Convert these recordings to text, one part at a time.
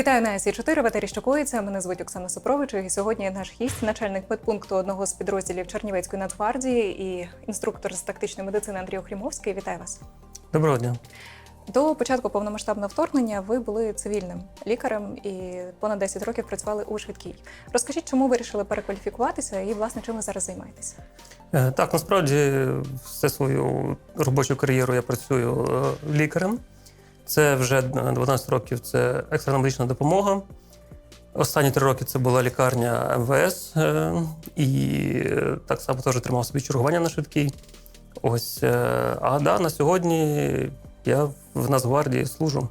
Вітаю на СІ 4 в етері. Мене звуть Оксана Сопрович. І сьогодні наш гість, начальник медпункту одного з підрозділів Чернівецької нацгвардії і інструктор з тактичної медицини Андрій Охрімовський. Вітаю вас. Доброго дня. До початку повномасштабного вторгнення ви були цивільним лікарем і понад 10 років працювали у швидкій. Розкажіть, чому ви вирішили перекваліфікуватися і власне чим ви зараз займаєтеся? Е, Так, насправді все свою робочу кар'єру я працюю е, лікарем. Це вже 12 років це екстрена медична допомога. Останні три роки це була лікарня МВС, е, і е, так само теж тримав собі чергування на швидкій. Ось, е, а да, на сьогодні я в Нацгвардії служу.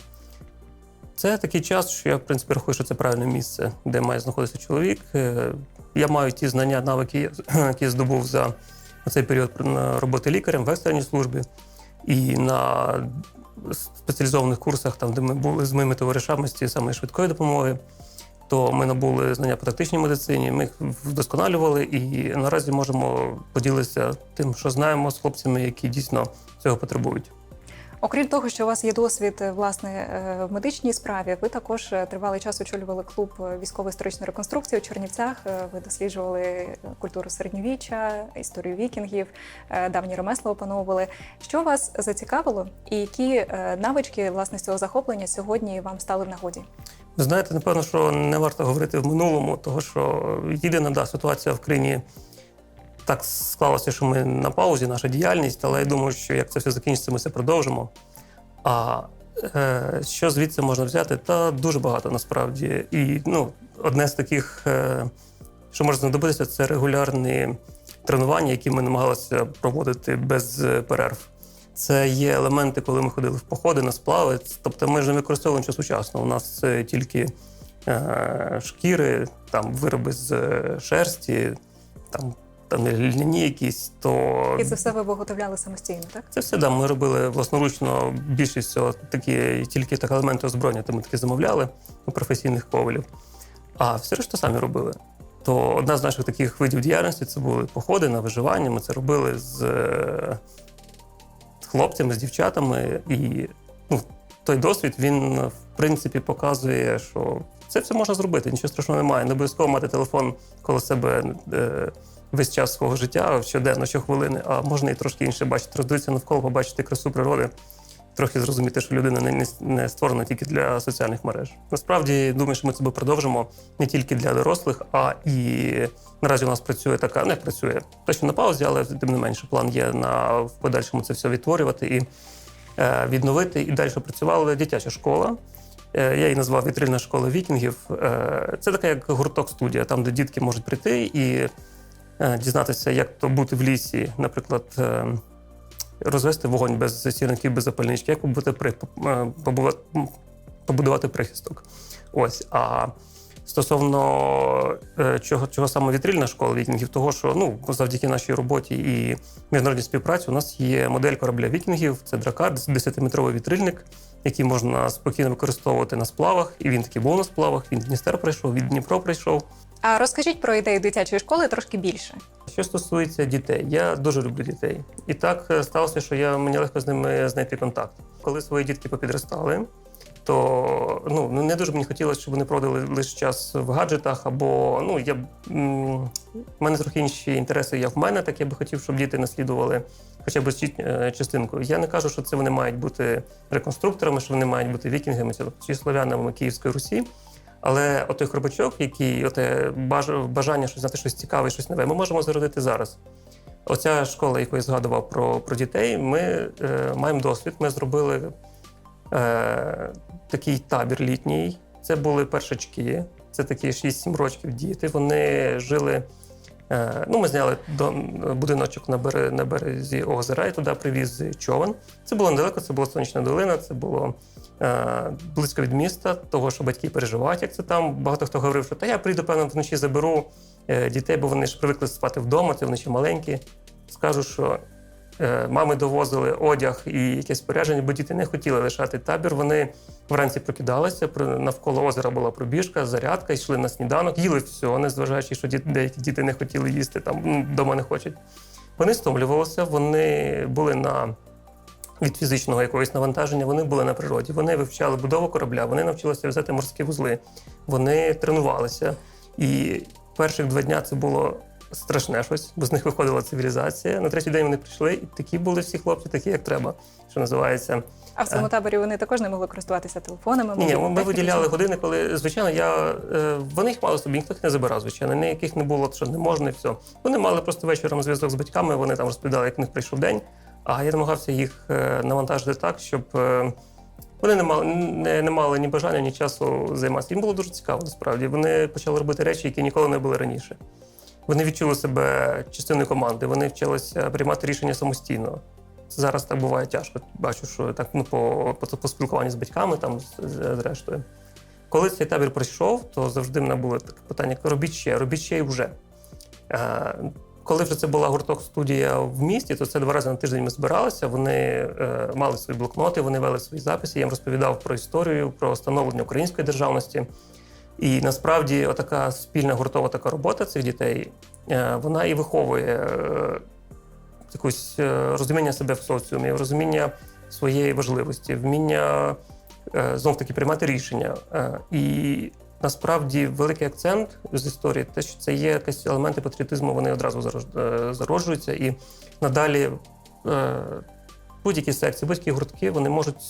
Це такий час, що я, в принципі, рахую, що це правильне місце, де має знаходитися чоловік. Я маю ті знання, навики, які здобув за цей період роботи лікарем в екстреній службі. І на спеціалізованих курсах, там, де ми були з моїми товаришами з цієї самої швидкої допомоги, то ми набули знання по тактичній медицині, ми їх вдосконалювали і наразі можемо поділитися тим, що знаємо з хлопцями, які дійсно цього потребують. Окрім того, що у вас є досвід е, власне е, в медичній справі, ви також е, тривалий час очолювали клуб військово-історичної реконструкції у Чернівцях. Ви досліджували культуру середньовіччя, історію вікінгів, давні ремесла опановували. Що вас зацікавило, і які навички власне цього захоплення сьогодні вам стали в нагоді? Знаєте, напевно, що не варто говорити в минулому, тому що єдина да, ситуація в країні так склалося, що ми на паузі, наша діяльність, але я думаю, що як це все закінчиться, ми це продовжимо. А е, що звідси можна взяти? Та дуже багато насправді. І ну, одне з таких, е, що може знадобитися, це регулярні тренування, які ми намагалися проводити без е, перерв. Це є елементи, коли ми ходили в походи на сплави. Тобто ми ж не використовуємо що сучасно. У нас тільки е, шкіри, там вироби з е, шерсті, там, там льняні якісь, то І це все ви виготовляли самостійно, так? це все да, ми робили власноручно. Більшість цього такі, тільки так елементи озброєння, то ми такі замовляли у професійних ковалів. А все решта самі робили. То одна з наших таких видів діяльності це були походи на виживання. Ми це робили з е, хлопцями, з дівчатами. І ну, той досвід він в принципі показує, що це все можна зробити, нічого страшного немає. Не обов'язково мати телефон коло себе е, весь час свого життя, щоденно, щохвилини, а можна і трошки інше бачити, роздивитися навколо, побачити красу природи, трохи зрозуміти, що людина не, не, створена тільки для соціальних мереж. Насправді думаю, що ми це продовжимо не тільки для дорослих, а і наразі у нас працює така, не працює точно на паузі, але тим не менше план є на в подальшому це все відтворювати і е, відновити. І далі працювала дитяча школа. Е, Я її назвав вітрильна школа вікінгів. Е, Це така як гурток студія, там, де дітки можуть прийти і дізнатися, як то бути в лісі, наприклад, е, розвести вогонь без сірників, без запальнички, як побути при, е, побудувати прихисток. Ось. А стосовно е, чого, чого саме вітрильна школа вікінгів, того, що ну, завдяки нашій роботі і міжнародній співпраці у нас є модель корабля вікінгів, це дракар, 10-метровий вітрильник, який можна спокійно використовувати на сплавах. І він таки був на сплавах, він Дністер пройшов, від Дніпро прийшов. А розкажіть про ідею дитячої школи трошки більше. Що стосується дітей, я дуже люблю дітей. І так е, сталося, що я мені легко з ними знайти контакт. Коли свої дітки попідростали, то ну не дуже мені хотілося, щоб вони проводили лише час в гаджетах. Або ну я в мене трохи інші інтереси. Я в мене так я би хотів, щоб діти наслідували хоча б е, частинку. Я не кажу, що це вони мають бути реконструкторами, що вони мають бути вікінгами чи слов'янами Київської Русі. Але отой хробачок, який оте баж- бажання щось знати щось цікаве, щось нове, ми можемо зародити зараз. Оця школа, яку я згадував про, про дітей, ми е, маємо досвід. Ми зробили е, такий табір літній. Це були першачки, це такі 6-7 років діти. Вони жили. Е, ну, ми зняли до будиночок на, бере, на березі озера і туди привіз човен. Це було недалеко, це була сонячна долина, це було е, близько від міста, того, що батьки переживають, як це там. Багато хто говорив, що та я прийду, певно, вночі заберу е, дітей, бо вони ж привикли спати вдома, це вночі маленькі. Скажу, що е, мами довозили одяг і якесь спорядження, бо діти не хотіли лишати табір. Вони вранці прокидалися, навколо озера була пробіжка, зарядка, йшли на сніданок, їли все, незважаючи, що діти, деякі діти не хотіли їсти, там вдома не хочуть. Вони стомлювалися, вони були на від фізичного якогось навантаження, вони були на природі. Вони вивчали будову корабля, вони навчилися взяти морські вузли, вони тренувалися. І перших два дня це було страшне щось, бо з них виходила цивілізація. На третій день вони прийшли, і такі були всі хлопці, такі як треба, що називається. А в цьому таборі вони також не могли користуватися телефонами. Ні, ні, ми виділяли години, коли звичайно я е, вони їх мали собі, ніхто їх не забирав, звичайно. Ніяких не було, що не можна, і все. Вони мали просто вечором зв'язок з батьками. Вони там розповідали, як в них прийшов день. А я намагався їх е, навантажити так, щоб е, вони не мали не, не мали ні бажання, ні часу займатися. Їм було дуже цікаво, насправді. Вони почали робити речі, які ніколи не були раніше. Вони відчули себе частиною команди, вони вчилися приймати рішення самостійно. Зараз так буває тяжко. Бачу, що так ну, по, по, по спілкуванню з батьками, там з, з, з рештою. Коли цей табір пройшов, то завжди в мене було таке питання: робіть ще, робіть ще і вже. Е, коли вже це була гурток студія в місті, то це два рази на тиждень ми збиралися. Вони е, мали свої блокноти, вони вели свої записи. Я їм розповідав про історію, про становлення української державності. І насправді, отака спільна гуртова така робота цих дітей, е, вона і виховує е, якусь е, розуміння себе в соціумі, розуміння своєї важливості, вміння знов таки приймати рішення. І насправді великий акцент з історії, те, що це є якісь елементи патріотизму, вони одразу зароджуються, і надалі будь-які секції, будь-які гуртки вони можуть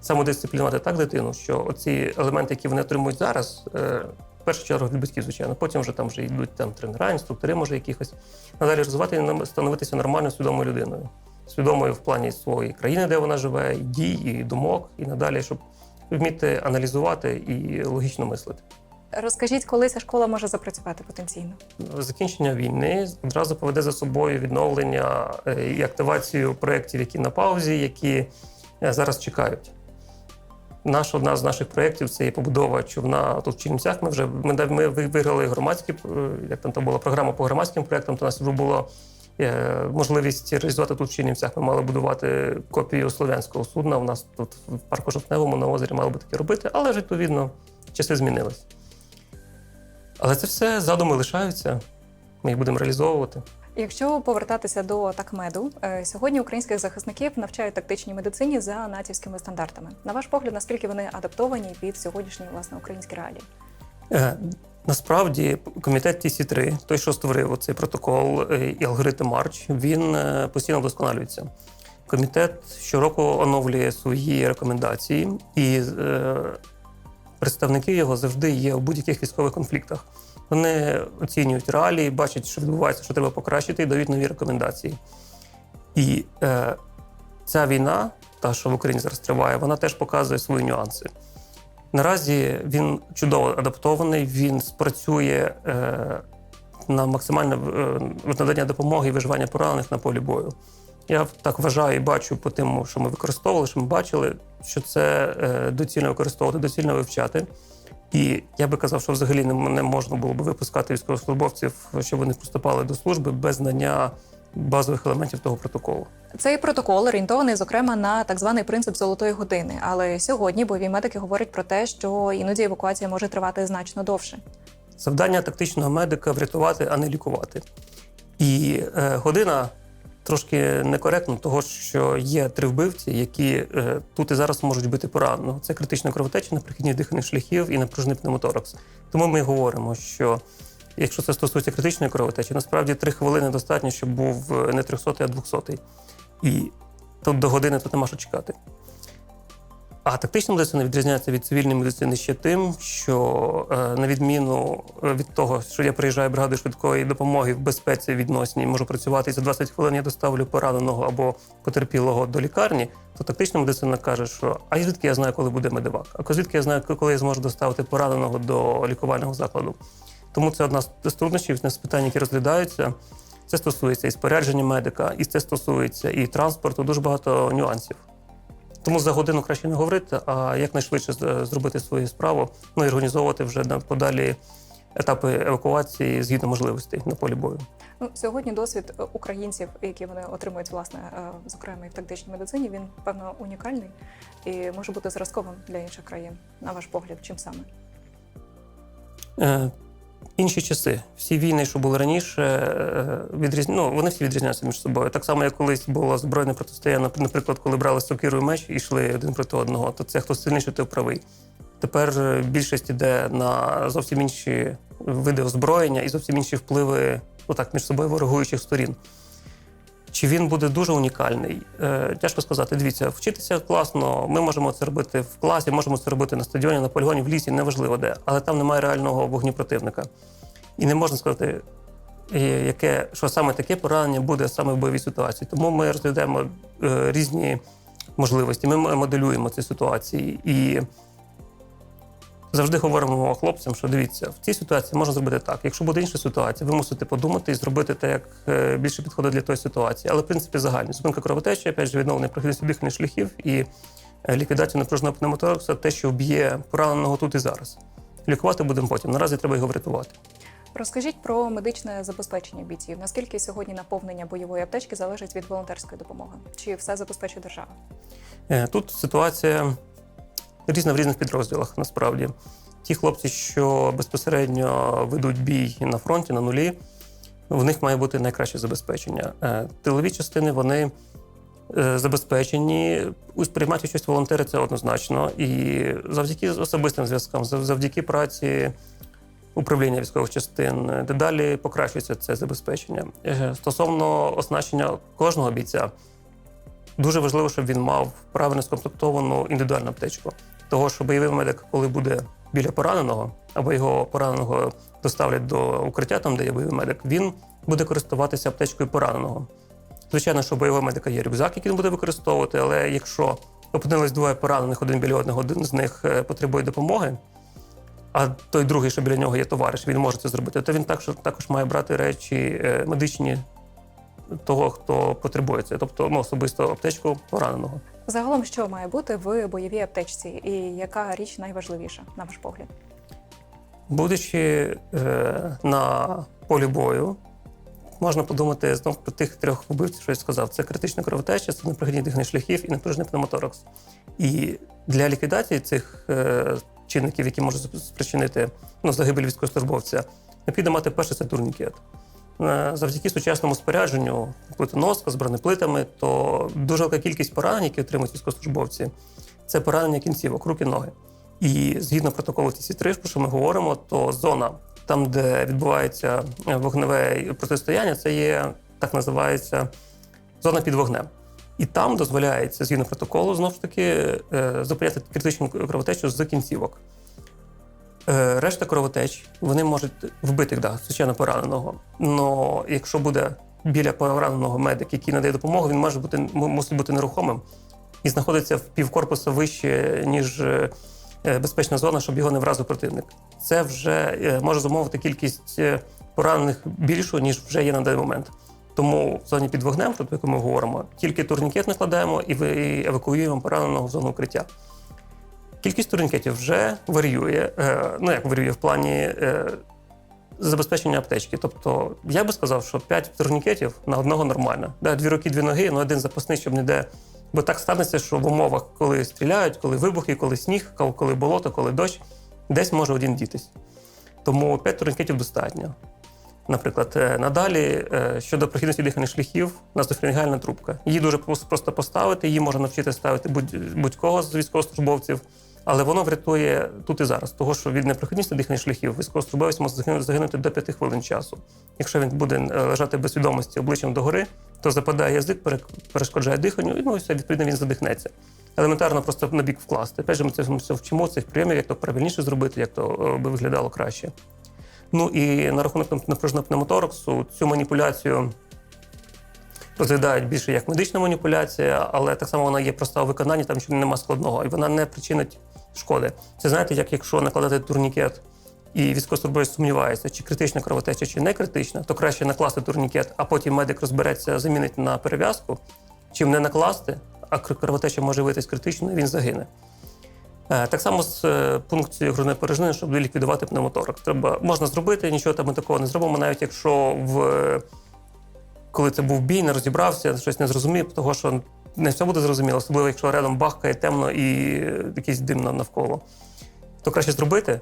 самодисциплінувати так дитину, що оці елементи, які вони отримують зараз, е, в першу чергу від батьків, звичайно, потім вже там вже йдуть там тренера, інструктори, може, якихось надалі розвивати і становитися нормальною свідомою людиною, свідомою в плані своєї країни, де вона живе, і дій, і думок, і надалі, щоб вміти аналізувати і логічно мислити. Розкажіть, коли ця школа може запрацювати потенційно? Закінчення війни одразу поведе за собою відновлення е, і активацію проєктів, які на паузі, які е, зараз чекають. Наш одна з наших проєктів це є побудова човна тут в Чернівцях. Ми вже ми, ми виграли громадські, е, як там то була програма по громадським проєктам. То у нас вже було е, можливість реалізувати тут в Чернівцях. Ми мали будувати копію слов'янського судна. У нас тут в парку Жовтневому на озері мали би таке робити, але ж відповідно часи змінились. Але це все задуми лишаються. Ми їх будемо реалізовувати. Якщо повертатися до такмеду, е, сьогодні українських захисників навчають тактичній медицині за натівськими стандартами. На ваш погляд, наскільки вони адаптовані під сьогоднішні власне українські реалії? Е, Насправді, комітет TC3, той, що створив цей протокол е, і алгоритм Марч, він постійно вдосконалюється. Комітет щороку оновлює свої рекомендації, і е, представники його завжди є у будь-яких військових конфліктах. Вони оцінюють реалії, бачать, що відбувається, що треба покращити, і дають нові рекомендації. І е, ця війна, та що в Україні зараз триває, вона теж показує свої нюанси. Наразі він чудово адаптований, він спрацює е, на максимальне е, надання допомоги і виживання поранених на полі бою. Я так вважаю і бачу по тим, що ми використовували, що ми бачили, що це е, доцільно використовувати, доцільно вивчати. І я би казав, що взагалі не, можна було б випускати військовослужбовців, щоб вони поступали до служби без знання базових елементів того протоколу. Цей протокол орієнтований, зокрема, на так званий принцип золотої години. Але сьогодні бойові медики говорять про те, що іноді евакуація може тривати значно довше. Завдання тактичного медика врятувати, а не лікувати. І е, година трошки некоректно, того що є три вбивці, які е, тут і зараз можуть бути поранено. Це критична кровотеча на прихідні дихальних шляхів і напружений пневмоторакс. Тому ми говоримо, що якщо це стосується критичної кровотечі, насправді три хвилини достатньо, щоб був е, не 300, а 200. І тут до години тут нема що чекати. А тактична медицина відрізняється від цивільної медицини ще тим, що е, на відміну е, від того, що я приїжджаю бригадою швидкої допомоги в безпеці відносній, можу працювати і за 20 хвилин я доставлю пораненого або потерпілого до лікарні, то тактична медицина каже, що а звідки я знаю, коли буде медивак? А звідки я знаю, коли я зможу доставити пораненого до лікувального закладу? Тому це одна з труднощів, з питань, які розглядаються. Це стосується і спорядження медика, і це стосується і транспорту, дуже багато нюансів. Тому за годину краще не говорити, а якнайшвидше зробити свою справу, ну і організовувати вже на подалі етапи евакуації згідно можливостей на полі бою. Ну, сьогодні досвід е, українців, які вони отримують, власне, е, зокрема і в тактичній медицині, він певно унікальний і може бути зразковим для інших країн. На ваш погляд, чим саме? Е, інші часи. Всі війни, що були раніше, відріз... ну, вони всі відрізняються між собою. Так само, як колись було збройне протистояння, наприклад, коли брали сокиру і меч і йшли один проти одного, то це хто сильніший, той правий. Тепер е, більшість іде на зовсім інші види озброєння і зовсім інші впливи отак між собою ворогуючих сторін. Чи він буде дуже унікальний? Е, тяжко сказати. Дивіться, вчитися класно. Ми можемо це робити в класі, можемо це робити на стадіоні, на полігоні, в лісі, неважливо де, але там немає реального вогню противника. І не можна сказати, е, яке, що саме таке поранення буде саме в бойовій ситуації. Тому ми розглядаємо е, різні можливості. Ми моделюємо ці ситуації і завжди говоримо хлопцям, що дивіться, в цій ситуації можна зробити так. Якщо буде інша ситуація, ви мусите подумати і зробити те, як е, більше підходить для тої ситуації. Але в принципі загальні зупинка кровотечі, опять же, відновлення прохідності дихальних шляхів і е, ліквідація напруженого пневмоторакса те, що вб'є пораненого тут і зараз. Лікувати будемо потім. Наразі треба його врятувати. Розкажіть про медичне забезпечення бійців. Наскільки сьогодні наповнення бойової аптечки залежить від волонтерської допомоги? Чи все забезпечує держава? Е, Тут ситуація різна в різних підрозділах. Насправді, ті хлопці, що безпосередньо ведуть бій на фронті, на нулі, в них має бути найкраще забезпечення. Е, Тилові частини вони е, забезпечені. Ось приймати участь волонтери це однозначно. І завдяки особистим зв'язкам, завдяки праці управління військових частин, е, дедалі покращується це забезпечення. Стосовно оснащення кожного бійця, дуже важливо, щоб він мав правильно скомплектовану індивідуальну аптечку. Того, що бойовий медик, коли буде біля пораненого, або його пораненого доставлять до укриття, там де є бойовий медик, він буде користуватися аптечкою пораненого. Звичайно, що бойового медика є рюкзак, який він буде використовувати, але якщо опинились двоє поранених один біля одного, один з них е, потребує допомоги, а той другий, що біля нього є товариш, він може це зробити, то він також, також має брати речі е, медичні того, хто потребує це, тобто ну, особисто аптечку пораненого. Загалом, що має бути в бойовій аптечці, і яка річ найважливіша, на ваш погляд? Будучи е, на полі бою, можна подумати знов про тих трьох вбивців, що я сказав. Це критична кровотеча, це непрохідні дихальних шляхів і напружений пневмоторакс. І для ліквідації цих е, чинників, які можуть спричинити ну, загибель військовослужбовця, необхідно мати перше це турнікет. Е, Завдяки сучасному спорядженню, плитоноска з бронеплитами, то дуже велика кількість поранень, які отримують військовослужбовці, це поранення кінцівок, руки, ноги. І згідно протоколу ТС-3, про що ми говоримо, то зона, там, де відбувається е, вогневе протистояння, це є так називається зона під вогнем. І там дозволяється, згідно протоколу, знову ж таки, е, зупиняти критичну кровотечу з кінцівок. Е, Решта кровотеч вони можуть вбити да, звичайно пораненого. Но якщо буде біля пораненого медик, який надає допомогу, він може бути мусить бути нерухомим і знаходиться в півкорпуса вище, ніж е, е, безпечна зона, щоб його не вразив противник. Це вже може зумовити кількість поранених більшу, ніж вже є на даний момент. Тому в зоні під вогнем, про яку ми говоримо, тільки турнікет накладаємо і евакуюємо пораненого в зону укриття. Кількість турнікетів вже варіює. е, Ну як варіює в плані е, забезпечення аптечки. Тобто, я би сказав, що 5 турнікетів на одного нормально. Дві руки, дві ноги, ну один запасний, щоб не де. Бо так станеться, що в умовах, коли стріляють, коли вибухи, коли сніг, коли- болото, коли дощ, десь може один дітись. Тому 5 турнікетів достатньо. Наприклад, е, надалі щодо прохідності дихальних шляхів, дофрінгальна трубка. Її дуже просто поставити, її можна навчити ставити будь- будь-кого з військовослужбовців, але воно врятує тут і зараз, того що від непрохідності дихальних шляхів військовослужбовець може загинути, до 5 хвилин часу. Якщо він буде е, лежати без свідомості обличчям догори, то западає язик, пере- перешкоджає диханню, і ну все, відповідно він задихнеться. Елементарно просто на бік вкласти. Опять ми це все вчимо цих прийомів, як то правильніше зробити, як то е, би виглядало краще. Ну і на рахунок напруженого пневмотораксу цю маніпуляцію розглядають більше як медична маніпуляція, але так само вона є проста у виконанні, там нічого нема складного, і вона не причинить шкоди. Це знаєте, як якщо накладати турнікет і військовослужбовець сумнівається, чи критична кровотеча, чи не критична, то краще накласти турнікет, а потім медик розбереться, замінить на перев'язку, чим не накласти, а кровотеча може виявитись критичною, він загине. Е, Так само з е, пункцією грудної порожнини, щоб ліквідувати пневмоторакс. Треба можна зробити, нічого там ми такого не зробимо, навіть якщо в коли це був бій, не розібрався, щось не зрозумів, того що не все буде зрозуміло, особливо якщо рядом бахкає темно і е, якийсь дим навколо. То краще зробити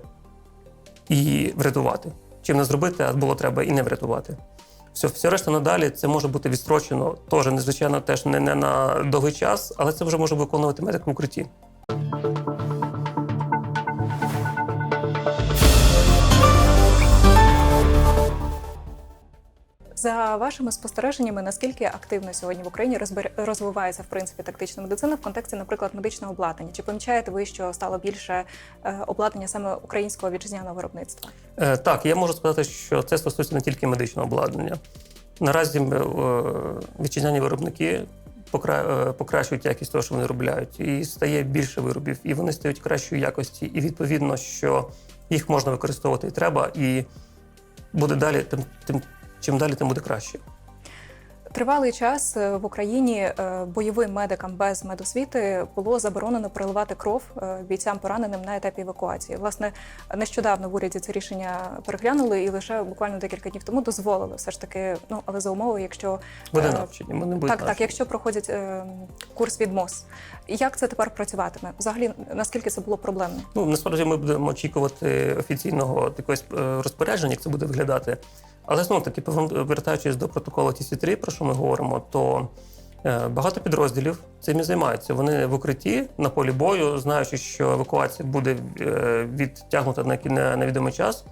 і врятувати. чим не зробити, а було треба і не врятувати. Все, все решта надалі це може бути відстрочено, теж незвичайно теж не, не на довгий час, але це вже може виконувати медик в укритті. За вашими спостереженнями, наскільки активно сьогодні в Україні розвивається в принципі тактична медицина в контексті, наприклад, медичного обладнання? Чи помічаєте ви, що стало більше е, обладнання саме українського вітчизняного виробництва? Е, Так, я можу сказати, що це стосується не тільки медичного обладнання. Наразі е, вітчизняні виробники покращують якість того, що вони робляють, і стає більше виробів, і вони стають кращої якості. І відповідно, що їх можна використовувати і треба, і буде далі, тим, тим чим далі, тим буде краще. Тривалий час е, в Україні е, бойовим медикам без медосвіти було заборонено переливати кров е, бійцям пораненим на етапі евакуації. Власне, нещодавно в уряді це рішення переглянули і лише буквально декілька днів тому дозволили все ж таки. Ну але за умови, якщо Буде навчені, вони будуть так, так, навчені. якщо проходять е, курс від МОЗ, як це тепер працюватиме? Взагалі, наскільки це було проблемно? Ну насправді ми будемо очікувати офіційного е, розпорядження, як це буде виглядати. Але знову таки, повертаючись до протоколу TC3, про що ми говоримо, то е, багато підрозділів цим і займаються. Вони в укритті на полі бою, знаючи, що евакуація буде е, відтягнута на невідомий час.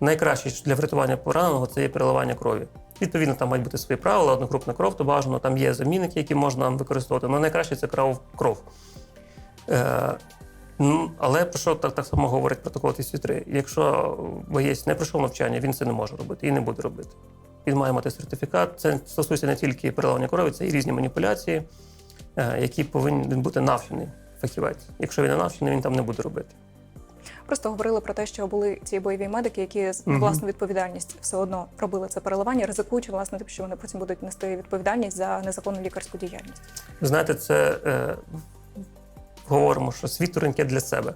Найкраще для врятування пораненого це є переливання крові. Відповідно, там мають бути свої правила, однокрупна кров, то бажано, там є замінники, які можна використовувати. Але найкраще це кров. кров. Ну, але про що так, так само говорить протокол TC3? Якщо боєць не пройшов навчання, він це не може робити і не буде робити. Він має мати сертифікат. Це стосується не тільки переливання крові, це і різні маніпуляції, е, які повинен бути навчений фахівець. Якщо він не навчений, він там не буде робити. Просто говорили про те, що були ці бойові медики, які з власну відповідальність все одно робили це переливання, ризикуючи власне тим, що вони потім будуть нести відповідальність за незаконну лікарську діяльність. Знаєте, це е, говоримо, що світ турнікет для себе.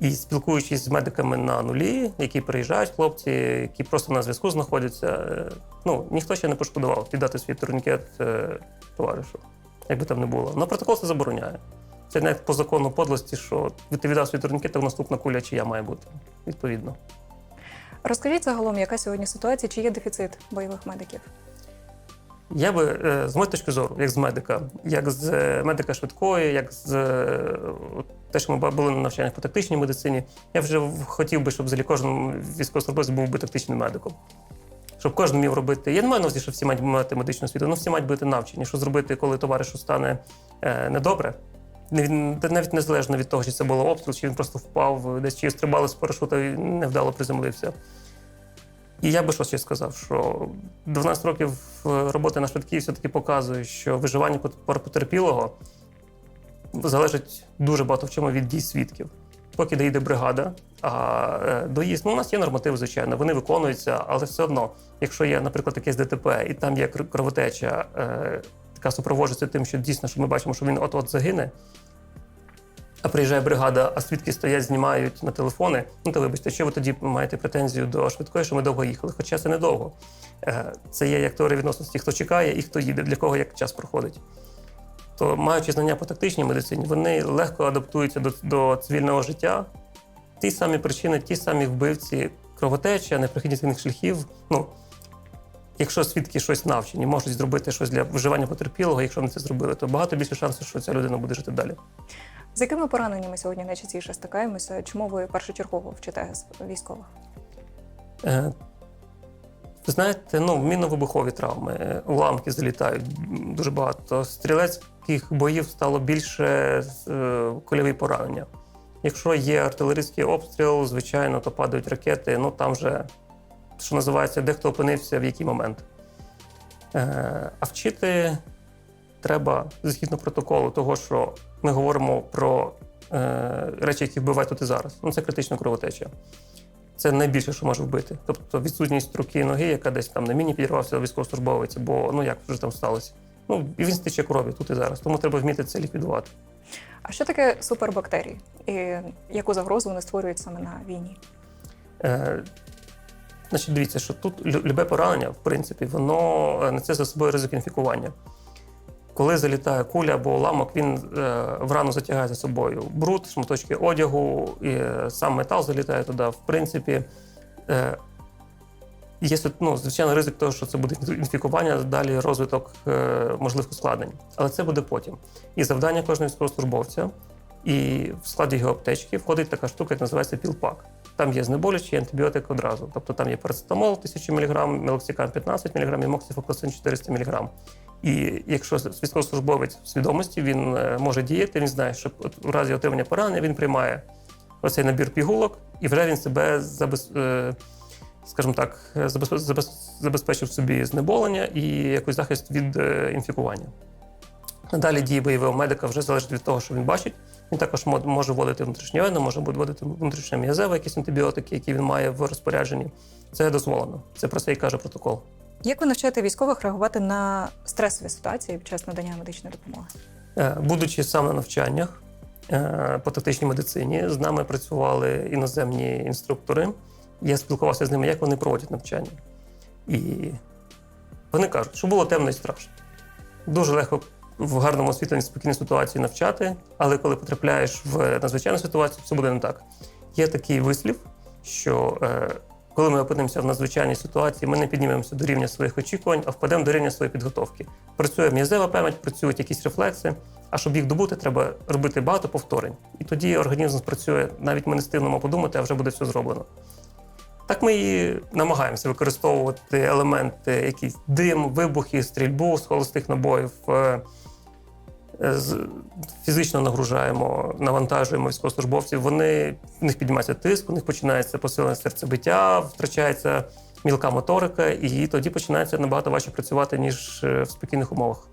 І спілкуючись з медиками на нулі, які приїжджають, хлопці, які просто на зв'язку знаходяться, е, ну ніхто ще не пошкодував віддати свій турнікет е, товаришу, як би там не було. Но протокол це забороняє. Це не по закону подлості, що ти віддав свій турнікет, а наступна куля чия має бути відповідно. Розкажіть загалом, яка сьогодні ситуація, чи є дефіцит бойових медиків? Я би е, з моєї точки зору, як з медика, як з е, медика швидкої, як з е, те, що ми були на навчаннях по тактичній медицині, я вже хотів би, щоб взагалі кожен військовослужбовець був би тактичним медиком. Щоб кожен міг робити. Я не маю на увазі, що всі мають мати медичну освіту, але всі мають бути навчені, що зробити, коли товаришу стане недобре. Навіть незалежно від того, чи це було обстріл, чи він просто впав десь, чи стрибали з парашута і невдало приземлився. І я би що ще сказав, що 12 років е, роботи на швидкій все-таки показує, що виживання потерпілого залежить дуже багато в чому від дій свідків. Поки доїде бригада, а е, доїзд, ну у нас є нормативи, звичайно, вони виконуються, але все одно, якщо є, наприклад, якесь ДТП, і там є кр- кровотеча, е, така супроводжується тим, що дійсно що ми бачимо, що він от-от загине. А приїжджає бригада, а свідки стоять, знімають на телефони. Ну то вибачте, що ви тоді маєте претензію до швидкої, що ми довго їхали? Хоча це недовго. Е, Це є як теорія відносності, хто чекає і хто їде, для кого як час проходить. То, маючи знання по тактичній медицині, вони легко адаптуються до, до цивільного життя. Ті самі причини, ті самі вбивці, кровотеча, непрохідність шляхів. Ну, якщо свідки щось навчені, можуть зробити щось для виживання потерпілого, якщо вони це зробили, то багато більше шансів, що ця людина буде жити далі. З якими пораненнями сьогодні найчастіше стикаємося? Чому ви першочергово вчите військових? Е, знаєте, ну, мінно-вибухові травми, е, уламки залітають дуже багато. Стрілецьких боїв стало більше е, кульові поранення. Якщо є артилерійський обстріл, звичайно, то падають ракети. Ну там вже, що називається, дехто опинився в який момент. Е, А вчити треба згідно протоколу, того, що ми говоримо про е, речі, які вбивають тут і зараз. Ну, це критична кровотеча це найбільше, що може вбити. Тобто відсутність руки і ноги, яка десь там на міні підірвався військовослужбовець, бо ну як вже там сталося. Ну і він стиче крові тут і зараз. Тому треба вміти це ліквідувати. А що таке супербактерії? І яку загрозу вони створюють саме на війні? Е, значить, дивіться, що тут любе поранення, в принципі, воно е, несе за собою ризик інфікування. Коли залітає куля або уламок, він е, в рану затягає за собою бруд, шматочки одягу, і е, сам метал залітає туди. В принципі, е, Є ну, звичайно ризик того, що це буде інфікування, далі розвиток можливих ускладнень. Але це буде потім. І завдання кожного військовослужбовця, і в складі його аптечки входить така штука, яка називається пілпак. Там є знеболючий антибіотик одразу. Тобто там є парацетамол 1000 мг, мелоксикам 15 мг і моксифоклосин 400 мг. І якщо військовослужбовець в свідомості він е, може діяти, він знає, що у разі отримання поранення він приймає оцей набір пігулок, і вже він себе е, скажімо так, забезпечив собі знеболення і якийсь захист від е, інфікування. Надалі дії бойового медика вже залежить від того, що він бачить. Він також може вводити внутрішньовенно, може вводити внутрішньом'язеві якісь антибіотики, які він має в розпорядженні. Це дозволено. Це про це і каже протокол. Як ви навчаєте військових реагувати на стресові ситуації під час надання медичної допомоги? Е, Будучи сам на навчаннях е, по тактичній медицині, з нами працювали іноземні інструктори. Я спілкувався з ними, як вони проводять навчання. І вони кажуть, що було темно і страшно. Дуже легко в гарному освітленні спокійній ситуації навчати, але коли потрапляєш в надзвичайну ситуацію, все буде не так. Є такий вислів, що е, коли ми опинимося в надзвичайній ситуації, ми не піднімемося до рівня своїх очікувань, а впадемо до рівня своєї підготовки. Працює м'язева пам'ять, працюють якісь рефлекси. А щоб їх добути, треба робити багато повторень. І тоді організм спрацює, навіть ми не встигнемо подумати, а вже буде все зроблено. Так ми і намагаємося використовувати елементи, якісь дим, вибухи, стрільбу з холостих набоїв. Е, Фізично нагружаємо, навантажуємо військовослужбовців. Вони в них піднімається тиск, у них починається посилене серцебиття, втрачається мілка моторика, і тоді починається набагато важче працювати, ніж е, в спокійних умовах.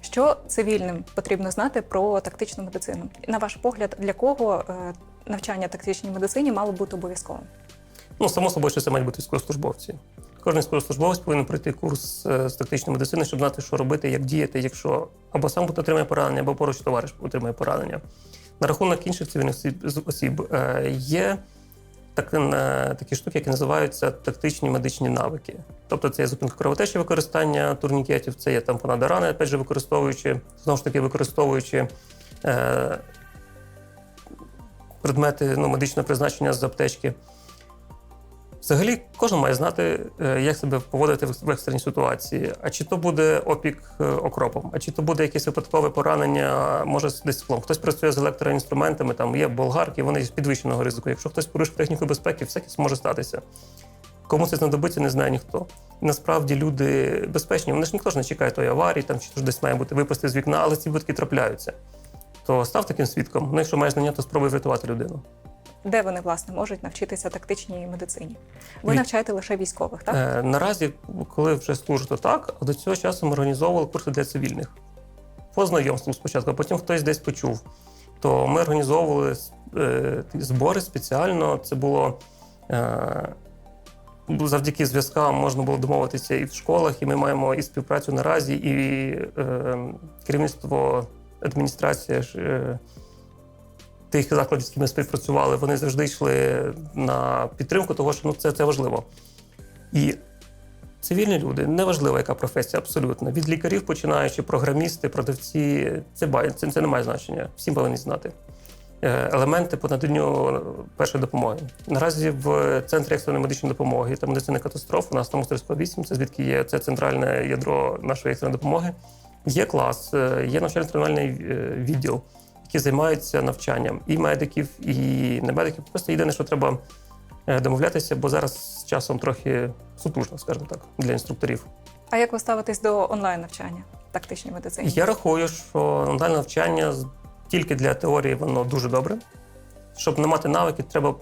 Що цивільним потрібно знати про тактичну медицину? На ваш погляд, для кого е, навчання тактичній медицині мало бути обов'язковим? Ну, само собою, що це мають бути військовослужбовці. Кожен військовослужбовець повинен пройти курс е, з тактичної медицини, щоб знати, що робити, як діяти, якщо або сам отримає поранення, або поруч товариш отримає поранення. На рахунок інших цивільних осіб- е, є е, такі штуки, які називаються тактичні медичні навики. Тобто це є зупинка кровотечі, використання турнікетів, це є там понада рани, опять же, використовуючи, знову ж таки, використовуючи предмети ну, медичного призначення з аптечки. Взагалі, кожен має знати, е, як себе поводити в екстреній ситуації. А чи то буде опік е, окропом, а чи то буде якесь випадкове поранення, може десь склом. Хтось працює з електроінструментами, там є болгарки, вони з підвищеного ризику. Якщо хтось порушив техніку безпеки, всяке може статися. Кому це знадобиться, не знає ніхто. Насправді люди безпечні, вони ж ніхто ж не чекає тої аварії, там чи десь має бути випусти з вікна, але ці випадки трапляються. То став таким свідком. Ну, якщо маєш знання, то спробуй врятувати людину. Де вони власне можуть навчитися тактичній медицині? Ви Від- навчаєте лише військових, так? Е, наразі, коли вже служу, то так, до цього часу ми організовували курси для цивільних. По знайомству спочатку, а потім хтось десь почув. То ми організовували е, збори спеціально. Це було е, завдяки зв'язкам можна було домовитися і в школах, і ми маємо і співпрацю наразі, і е, керівництво адміністрація е, тих закладів, з якими ми співпрацювали, вони завжди йшли на підтримку того, що ну, це, це важливо. І цивільні люди, неважливо, яка професія, абсолютно. Від лікарів, починаючи, програмісти, продавці, це, це, це не має значення. Всім повинні знати. Е, Елементи по наданню першої допомоги. Наразі в центрі екстреної медичної допомоги та медицини катастроф у нас на Мостерського 8, це звідки є це центральне ядро нашої екстреної допомоги. Є клас, е, є навчально-тренувальний е, відділ, які займаються навчанням і медиків, і не медиків. Просто єдине, що треба е, домовлятися, бо зараз з часом трохи сутужно, скажімо так, для інструкторів. А як ви ставитесь до онлайн навчання тактичній медицині? Я рахую, що онлайн навчання тільки для теорії воно дуже добре. Щоб не мати навики, треба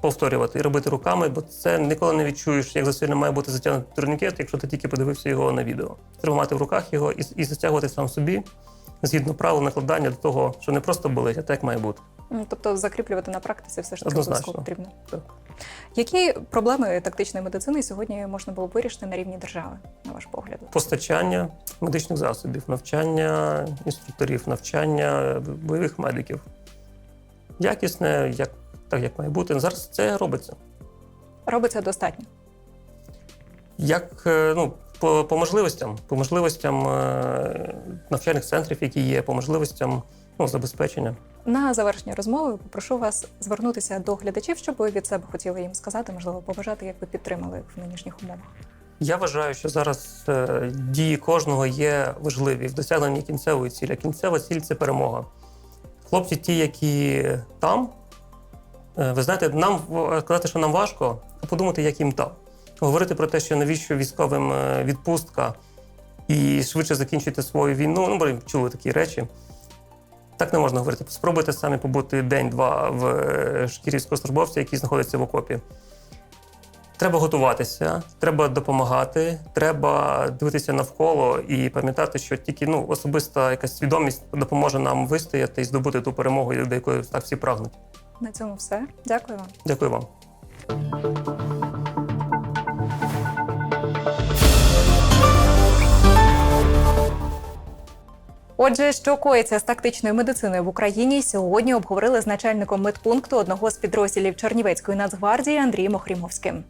повторювати і робити руками, бо це ніколи не відчуєш, як засильно має бути затягнутий турнікет, якщо ти тільки подивився його на відео. Треба мати в руках його і, і затягувати сам собі згідно правил накладання до того, що не просто болить, а так має бути. Тобто закріплювати на практиці все ж таки обов'язково потрібно. Так. Які проблеми тактичної медицини сьогодні можна було б вирішити на рівні держави, на ваш погляд? Постачання медичних засобів, навчання інструкторів, навчання бойових медиків. Якісне, як, так як має бути. Зараз це робиться. Робиться достатньо. Як е, ну, по, по можливостям, по можливостям е, навчальних центрів, які є, по можливостям ну, забезпечення. На завершення розмови попрошу вас звернутися до глядачів, що ви від себе хотіли їм сказати, можливо, побажати, як ви підтримали в нинішніх умовах. Я вважаю, що зараз е, дії кожного є важливі в досягненні кінцевої цілі. Кінцева ціль це перемога. Хлопці, ті, які там, е, ви знаєте, нам в- казати, що нам важко, а подумати, як їм там. Говорити про те, що навіщо військовим е, відпустка і швидше закінчити свою війну. Ну, бо чули такі речі. Так не можна говорити. Спробуйте самі побути день-два в е, шкірі військовослужбовця, який знаходиться в окопі. Треба готуватися, треба допомагати, треба дивитися навколо і пам'ятати, що тільки ну, особиста якась свідомість допоможе нам вистояти і здобути ту перемогу, до якої так всі прагнуть. На цьому все. Дякую вам. Дякую вам. Отже, що коїться з тактичною медициною в Україні, сьогодні обговорили з начальником медпункту одного з підрозділів Чернівецької нацгвардії Андрієм Охрімовським.